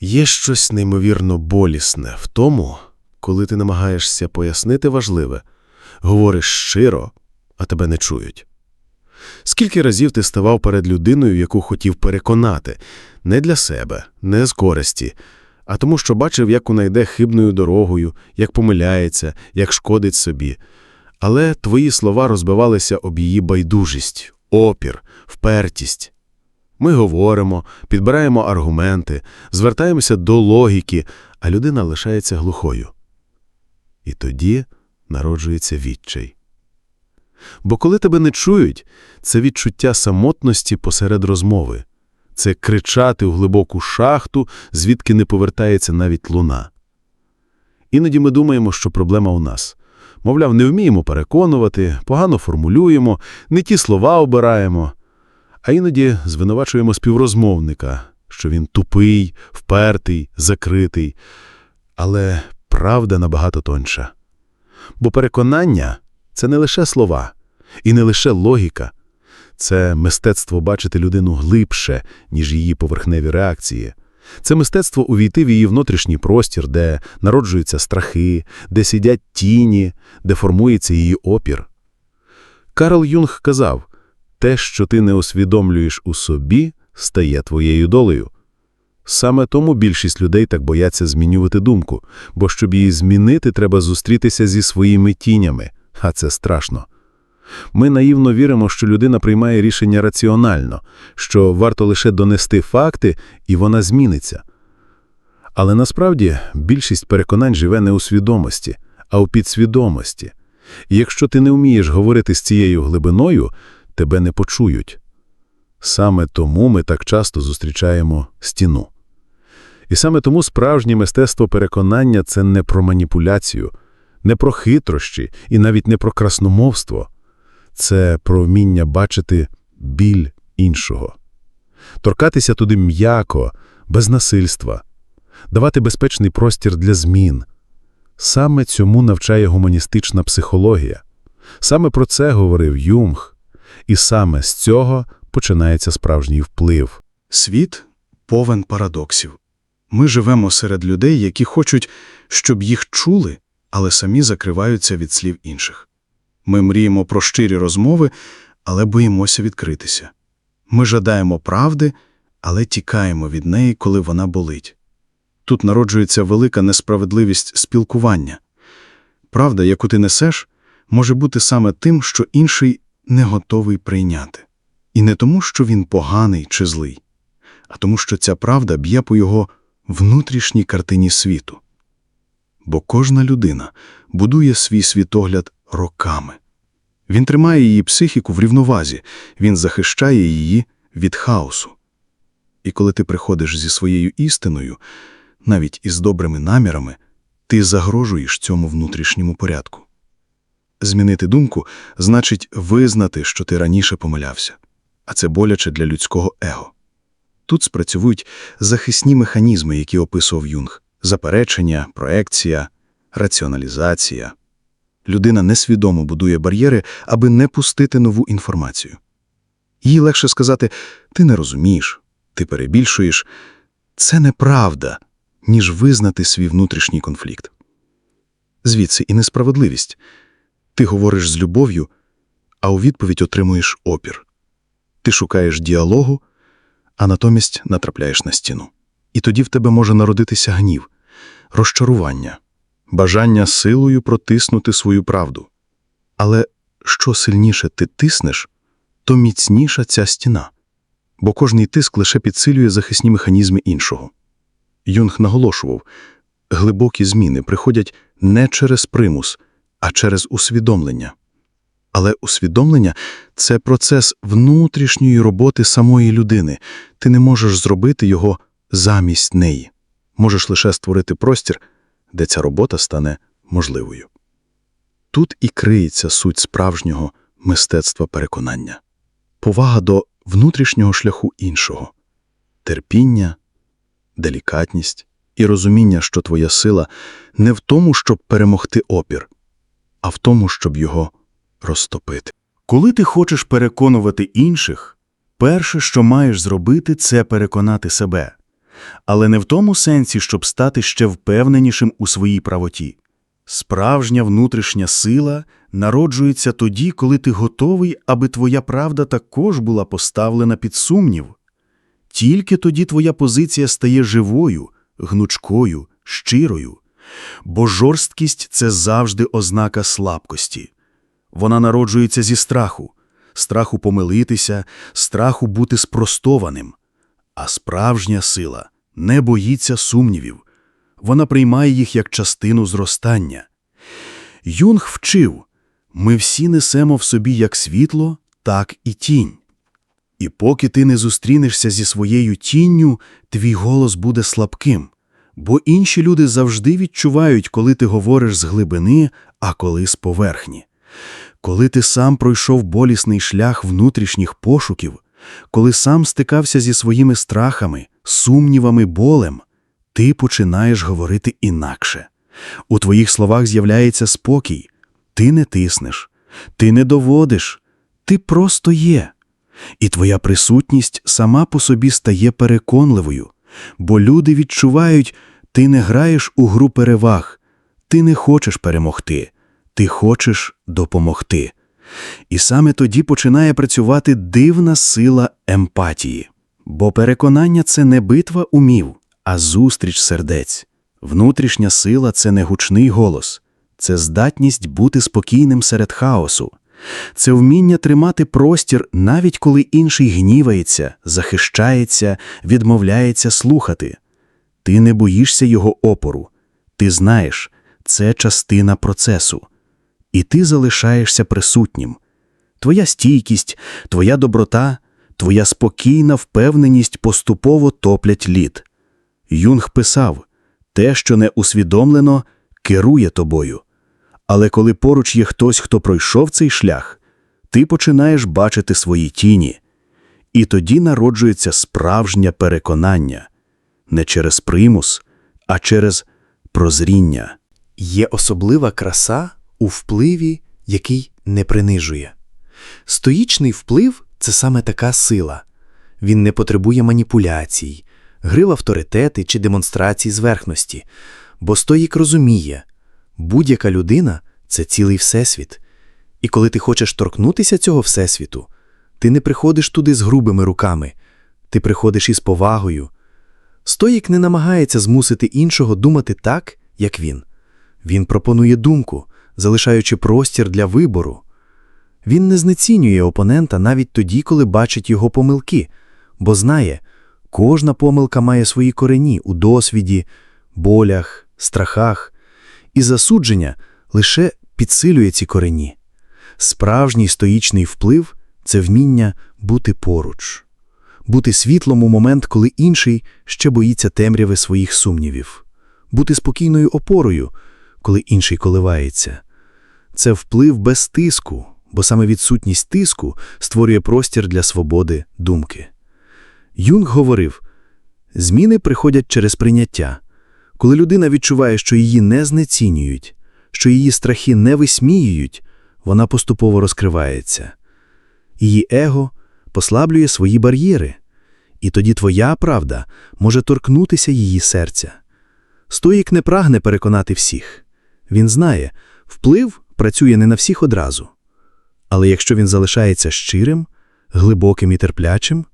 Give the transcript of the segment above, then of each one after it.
Є щось неймовірно болісне в тому, коли ти намагаєшся пояснити важливе, говориш щиро, а тебе не чують. Скільки разів ти ставав перед людиною, яку хотів переконати, не для себе, не з користі, а тому, що бачив, як вона йде хибною дорогою, як помиляється, як шкодить собі. Але твої слова розбивалися об її байдужість, опір, впертість. Ми говоримо, підбираємо аргументи, звертаємося до логіки, а людина лишається глухою. І тоді народжується відчай. Бо коли тебе не чують, це відчуття самотності посеред розмови. Це кричати у глибоку шахту, звідки не повертається навіть луна. Іноді ми думаємо, що проблема у нас. Мовляв, не вміємо переконувати, погано формулюємо, не ті слова обираємо. А іноді звинувачуємо співрозмовника, що він тупий, впертий, закритий. Але правда набагато тонша. Бо переконання – це не лише слова і не лише логіка. Це мистецтво бачити людину глибше, ніж її поверхневі реакції. Це мистецтво увійти в її внутрішній простір, де народжуються страхи, де сидять тіні, де формується її опір. Карл Юнг казав, те, що ти не усвідомлюєш у собі, стає твоєю долею. Саме тому більшість людей так бояться змінювати думку, бо щоб її змінити, треба зустрітися зі своїми тінями, а це страшно. Ми наївно віримо, що людина приймає рішення раціонально, що варто лише донести факти, і вона зміниться. Але насправді більшість переконань живе не у свідомості, а у підсвідомості. І якщо ти не вмієш говорити з цією глибиною, тебе не почують. Саме тому ми так часто зустрічаємо стіну. І саме тому справжнє мистецтво переконання – це не про маніпуляцію, не про хитрощі і навіть не про красномовство. Це про вміння бачити біль іншого. Торкатися туди м'яко, без насильства, давати безпечний простір для змін. Саме цьому навчає гуманістична психологія. Саме про це говорив Юнг. І саме з цього починається справжній вплив. Світ повен парадоксів. Ми живемо серед людей, які хочуть, щоб їх чули, але самі закриваються від слів інших. Ми мріємо про щирі розмови, але боїмося відкритися. Ми жадаємо правди, але тікаємо від неї, коли вона болить. Тут народжується велика несправедливість спілкування. Правда, яку ти несеш, може бути саме тим, що інший не готовий прийняти. І не тому, що він поганий чи злий, а тому, що ця правда б'є по його внутрішній картині світу. Бо кожна людина будує свій світогляд роками. Він тримає її психіку в рівновазі, він захищає її від хаосу. І коли ти приходиш зі своєю істиною, навіть із добрими намірами, ти загрожуєш цьому внутрішньому порядку. Змінити думку значить визнати, що ти раніше помилявся, а це боляче для людського его. Тут спрацьовують захисні механізми, які описував Юнг – заперечення, проекція, раціоналізація. Людина несвідомо будує бар'єри, аби не пустити нову інформацію. Їй легше сказати «ти не розумієш», «ти перебільшуєш». Це неправда, ніж визнати свій внутрішній конфлікт. Звідси і несправедливість. Ти говориш з любов'ю, а у відповідь отримуєш опір. Ти шукаєш діалогу, а натомість натрапляєш на стіну. І тоді в тебе може народитися гнів, розчарування, бажання силою протиснути свою правду. Але що сильніше ти тиснеш, то міцніша ця стіна, бо кожний тиск лише підсилює захисні механізми іншого. Юнг наголошував, глибокі зміни приходять не через примус, а через усвідомлення. Але усвідомлення – це процес внутрішньої роботи самої людини. Ти не можеш зробити його замість неї. Можеш лише створити простір, де ця робота стане можливою. Тут і криється суть справжнього мистецтва переконання. Повага до внутрішнього шляху іншого, терпіння, делікатність і розуміння, що твоя сила не в тому, щоб перемогти опір, а в тому, щоб його розтопити. Коли ти хочеш переконувати інших, перше, що маєш зробити, це переконати себе. але не в тому сенсі, щоб стати ще впевненішим у своїй правоті. Справжня внутрішня сила народжується тоді, коли ти готовий, аби твоя правда також була поставлена під сумнів. Тільки тоді твоя позиція стає живою, гнучкою, щирою. Бо жорсткість – це завжди ознака слабкості. Вона народжується зі страху, страху помилитися, страху бути спростованим. А справжня сила не боїться сумнівів. Вона приймає їх як частину зростання. Юнг вчив, ми всі несемо в собі як світло, так і тінь. І поки ти не зустрінешся зі своєю тінню, твій голос буде слабким, бо інші люди завжди відчувають, коли ти говориш з глибини, а коли з поверхні. Коли ти сам пройшов болісний шлях внутрішніх пошуків, коли сам стикався зі своїми страхами, сумнівами, болем, ти починаєш говорити інакше. У твоїх словах з'являється спокій. Ти не тиснеш, ти не доводиш, ти просто є. І твоя присутність сама по собі стає переконливою, бо люди відчувають, ти не граєш у гру переваг, ти не хочеш перемогти, ти хочеш допомогти. І саме тоді починає працювати дивна сила емпатії. Бо переконання це не битва умів, а зустріч сердець. Внутрішня сила це не гучний голос, це здатність бути спокійним серед хаосу. Це вміння тримати простір, навіть коли інший гнівається, захищається, відмовляється слухати. Ти не боїшся його опору. Ти знаєш, це частина процесу. І ти залишаєшся присутнім. Твоя стійкість, твоя доброта, твоя спокійна впевненість поступово топлять лід. Юнг писав те, що не усвідомлено, керує тобою. Але коли поруч є хтось, хто пройшов цей шлях, ти починаєш бачити свої тіні. І тоді народжується справжнє переконання не через примус, а через прозріння. Є особлива краса у впливі, який не принижує. Стоїчний вплив це саме така сила. Він не потребує маніпуляцій, гри в авторитети чи демонстрацій зверхності, бо стоїк розуміє, будь-яка людина це цілий всесвіт. І коли ти хочеш торкнутися цього всесвіту, ти не приходиш туди з грубими руками, ти приходиш із повагою. Стоїк не намагається змусити іншого думати так, як він. Він пропонує думку, залишаючи простір для вибору. Він не знецінює опонента навіть тоді, коли бачить його помилки, бо знає, кожна помилка має свої корені у досвіді, болях, страхах, і засудження лише підсилює ці корені. Справжній стоїчний вплив це вміння бути поруч, бути світлом у момент, коли інший ще боїться темряви своїх сумнівів, бути спокійною опорою, коли інший коливається. Це вплив без тиску, бо саме відсутність тиску створює простір для свободи думки. Юнг говорив, зміни приходять через прийняття. Коли людина відчуває, що її не знецінюють, що її страхи не висміюють, вона поступово розкривається. Її его послаблює свої бар'єри, і тоді твоя правда може торкнутися її серця. Стоїк не прагне переконати всіх. Він знає, вплив працює не на всіх одразу. Але якщо він залишається щирим, глибоким і терплячим,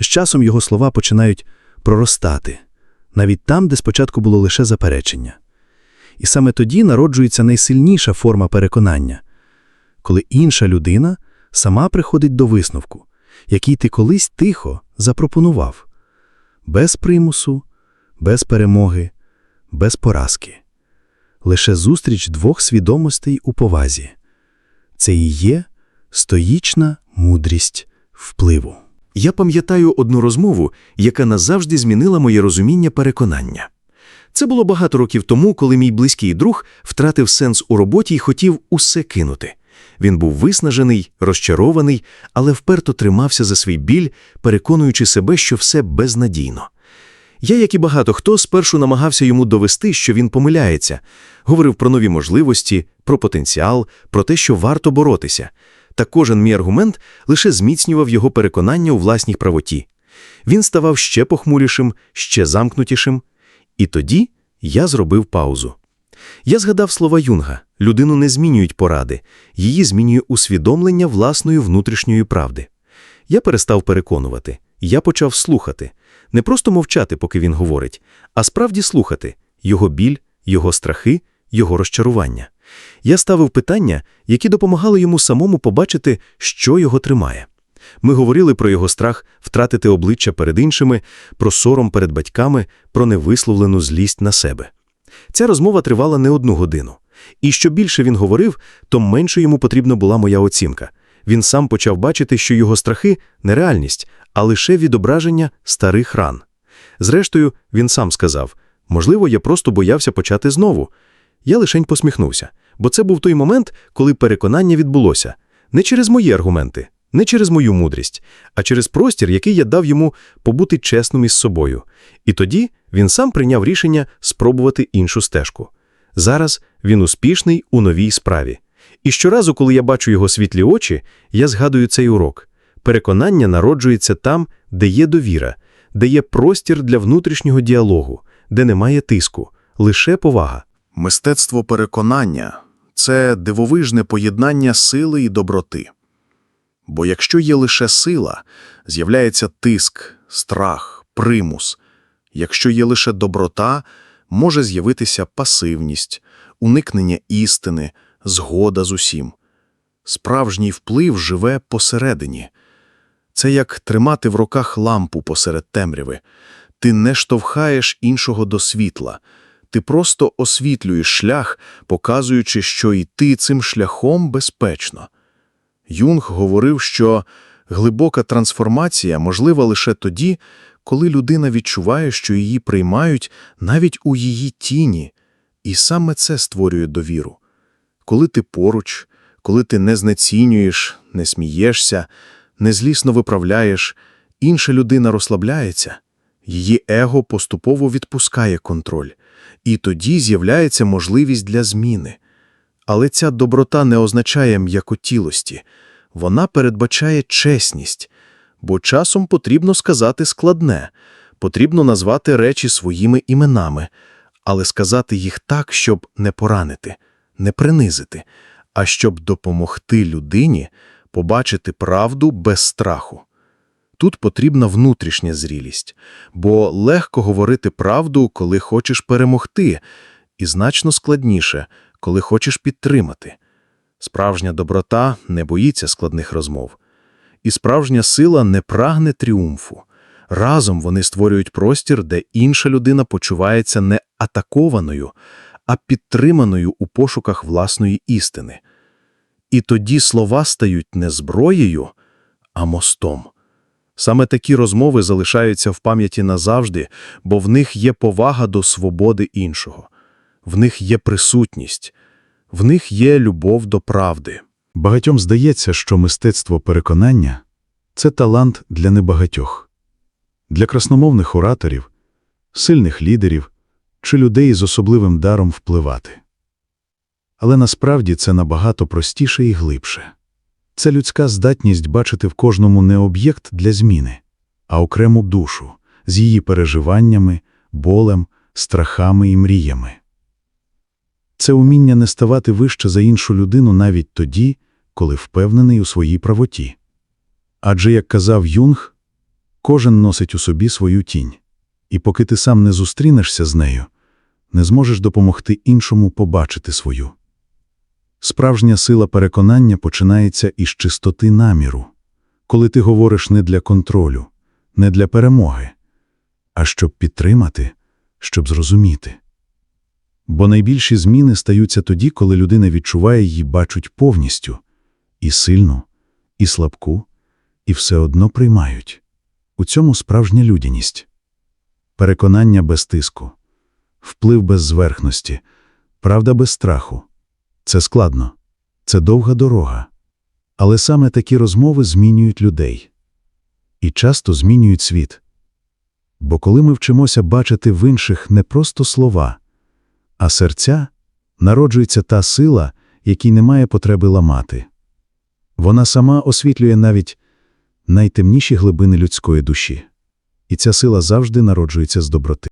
з часом його слова починають проростати, навіть там, де спочатку було лише заперечення. І саме тоді народжується найсильніша форма переконання, коли інша людина сама приходить до висновку, який ти колись тихо запропонував, без примусу, без перемоги, без поразки. Лише зустріч двох свідомостей у повазі. Це і є стоїчна мудрість впливу. Я пам'ятаю одну розмову, яка назавжди змінила моє розуміння переконання. Це було багато років тому, коли мій близький друг втратив сенс у роботі і хотів усе кинути. Він був виснажений, розчарований, але вперто тримався за свій біль, переконуючи себе, що все безнадійно. Я, як і багато хто, спершу намагався йому довести, що він помиляється, говорив про нові можливості, про потенціал, про те, що варто боротися. Та кожен мій аргумент лише зміцнював його переконання у власній правоті. Він ставав ще похмурішим, ще замкнутішим. І тоді я зробив паузу. Я згадав слова Юнга людину не змінюють поради, її змінює усвідомлення власної внутрішньої правди. Я перестав переконувати, я почав слухати. Не просто мовчати, поки він говорить, а справді слухати його біль, його страхи, його розчарування. Я ставив питання, які допомагали йому самому побачити, що його тримає. Ми говорили про його страх втратити обличчя перед іншими, про сором перед батьками, про невисловлену злість на себе. Ця розмова тривала не одну годину. І що більше він говорив, то менше йому потрібна була моя оцінка. Він сам почав бачити, що його страхи – не реальність, а лише відображення старих ран. Зрештою, він сам сказав, можливо, я просто боявся почати знову. Я лишень посміхнувся, бо це був той момент, коли переконання відбулося. Не через мої аргументи, не через мою мудрість, а через простір, який я дав йому побути чесним із собою. І тоді він сам прийняв рішення спробувати іншу стежку. Зараз він успішний у новій справі. І щоразу, коли я бачу його світлі очі, я згадую цей урок. Переконання народжується там, де є довіра, де є простір для внутрішнього діалогу, де немає тиску, лише повага. Мистецтво переконання – це дивовижне поєднання сили і доброти. Бо якщо є лише сила, з'являється тиск, страх, примус. Якщо є лише доброта, може з'явитися пасивність, уникнення істини, згода з усім. Справжній вплив живе посередині. Це як тримати в руках лампу посеред темряви. Ти не штовхаєш іншого до світла. Ти просто освітлюєш шлях, показуючи, що йти цим шляхом безпечно. Юнг говорив, що глибока трансформація можлива лише тоді, коли людина відчуває, що її приймають навіть у її тіні, і саме це створює довіру. Коли ти поруч, коли ти не знецінюєш, не смієшся, незлісно виправляєш, інша людина розслабляється, її его поступово відпускає контроль, і тоді з'являється можливість для зміни. Але ця доброта не означає м'якотілості, вона передбачає чесність, бо часом потрібно сказати складне, потрібно назвати речі своїми іменами, але сказати їх так, щоб не поранити, не принизити, а щоб допомогти людині побачити правду без страху. Тут потрібна внутрішня зрілість, бо легко говорити правду, коли хочеш перемогти, і значно складніше, коли хочеш підтримати. Справжня доброта не боїться складних розмов. І справжня сила не прагне тріумфу. Разом вони створюють простір, де інша людина почувається не атакованою, а підтриманою у пошуках власної істини. І тоді слова стають не зброєю, а мостом. Саме такі розмови залишаються в пам'яті назавжди, бо в них є повага до свободи іншого, в них є присутність, в них є любов до правди. Багатьом здається, що мистецтво переконання – це талант для небагатьох. Для красномовних ораторів, сильних лідерів чи людей з особливим даром впливати. Але насправді це набагато простіше і глибше. Це людська здатність бачити в кожному не об'єкт для зміни, а окрему душу з її переживаннями, болем, страхами і мріями. Це уміння не ставати вище за іншу людину навіть тоді, коли впевнений у своїй правоті. Адже, як казав Юнг, кожен носить у собі свою тінь, і поки ти сам не зустрінешся з нею, не зможеш допомогти іншому побачити свою. Справжня сила переконання починається із чистоти наміру, коли ти говориш не для контролю, не для перемоги, а щоб підтримати, щоб зрозуміти. Бо найбільші зміни стаються тоді, коли людина відчуває її бачуть повністю і сильну, і слабку, і все одно приймають. У цьому справжня людяність. Переконання без тиску, вплив без зверхності, правда без страху. Це складно, це довга дорога. Але саме такі розмови змінюють людей. І часто змінюють світ. Бо коли ми вчимося бачити в інших не просто слова, а серця, народжується та сила, якій немає потреби ламати. Вона сама освітлює навіть найтемніші глибини людської душі. і ця сила завжди народжується з доброти.